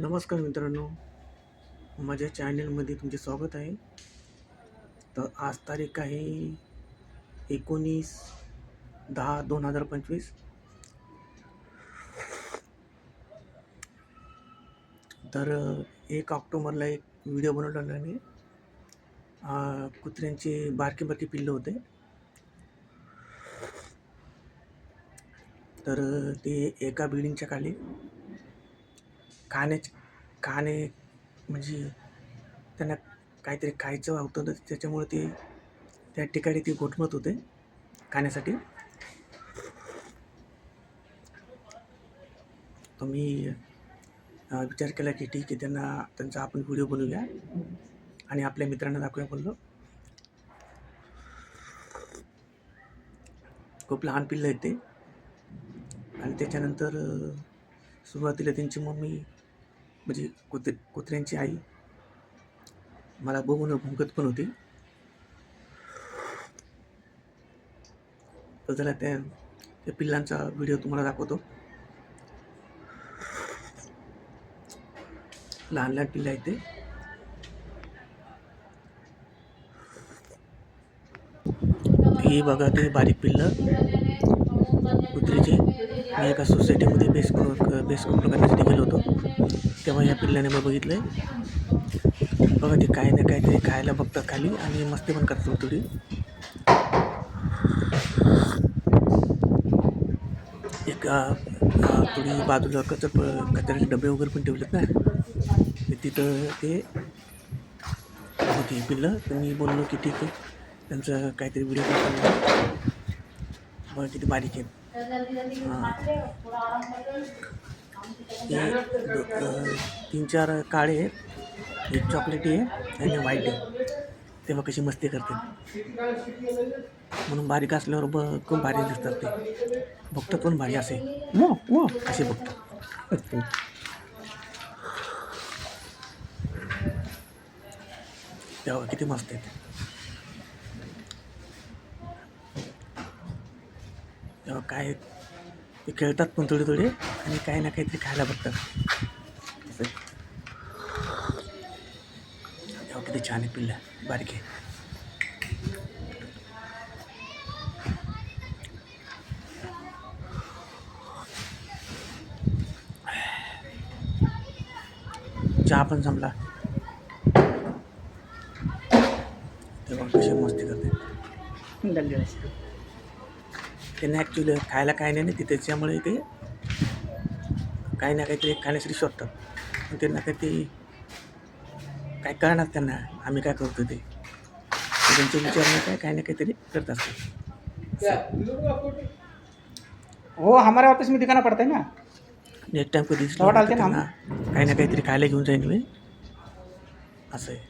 नमस्कार मित्रांनो माझ्या चॅनलमध्ये तुमचे स्वागत आहे. तर आज तारीख आहे एकोणीस दहा दोन हजार पंचवीस. तर एक ऑक्टोबरला एक व्हिडिओ बनवला मी कुत्र्यांचे बारके बारके पिल्लं होते. तर ते एका बिल्डिंगच्या खाली खाण्याचे खाणे म्हणजे त्यांना काहीतरी खायचं होतं तर त्याच्यामुळे ते त्या ठिकाणी ते घोटमत होते खाण्यासाठी. तर मी विचार केला की ठीक आहे त्यांना त्यांचा आपण व्हिडिओ बनवूया आणि आपल्या मित्रांना दाखवूया बोललो. खूप लहान पिल्लं आहेत ते. आणि त्याच्यानंतर सुरुवातीला त्यांची मम्मी म्हणजे कुत्र कुत्र्यांची आई. मला बघून भुंकत पण होती. तर त्याला त्या त्या पिल्लांचा व्हिडिओ तुम्हाला दाखवतो. लहान लहान पिल्ल आहेत ते. हे बघा ते बारीक पिल्लं. कुत्रीचे मी एका सोसायटीमध्ये बेस करून बेस करून करण्यासाठी गेलो होतो. तेव्हा या पिल्ल्याने मग बघितलं आहे बघा ते काय ना काहीतरी खायला बघतात खाली आणि मस्ती पण करतो थोडी. एक थोडी बाजूला कचर कचऱ्याचे डबे वगैरे पण ठेवलेत ना. तिथं ते होती पिल्लं. तर मी बोललो की ठीक आहे. त्यांचं काहीतरी व्हिडिओ बघा किती बारीक आहे. तीन चार काळे आहेत. एक चॉकलेटी आहे आणि व्हाईट आहे. तेव्हा कशी मस्ती करते. म्हणून बारीक असल्यावर ब खूप भारी दिसतात ते. बघतात पण भारी असे. वो वो. असे बघतात तेव्हा किती मस्त आहेत तेव्हा काय ते खेळतात पण थोडे थोडे आणि काही ना काहीतरी खायला बघतात. तेव्हा किती छान आहे पिल्ला बारीक आहे. चहा पण संपला. तेव्हा कशी मस्ती करते. त्यांना ॲक्च्युली खायला काय नाही ते त्याच्यामुळे ते काही ना काहीतरी खाण्यासाठी शोधतात. त्यांना काही ते काय कळणार त्यांना आम्ही काय करतो ते. त्यांचे विचार नाही काय काही ना काहीतरी करत असतात. वो हमारे ऑफिस में दिखाना पड़ता है ना? नेक्स्ट टाइम कधी ना त्यांना काही ना काहीतरी खायला घेऊन जाईन मी. असं आहे.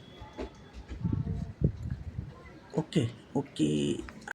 Okay okay.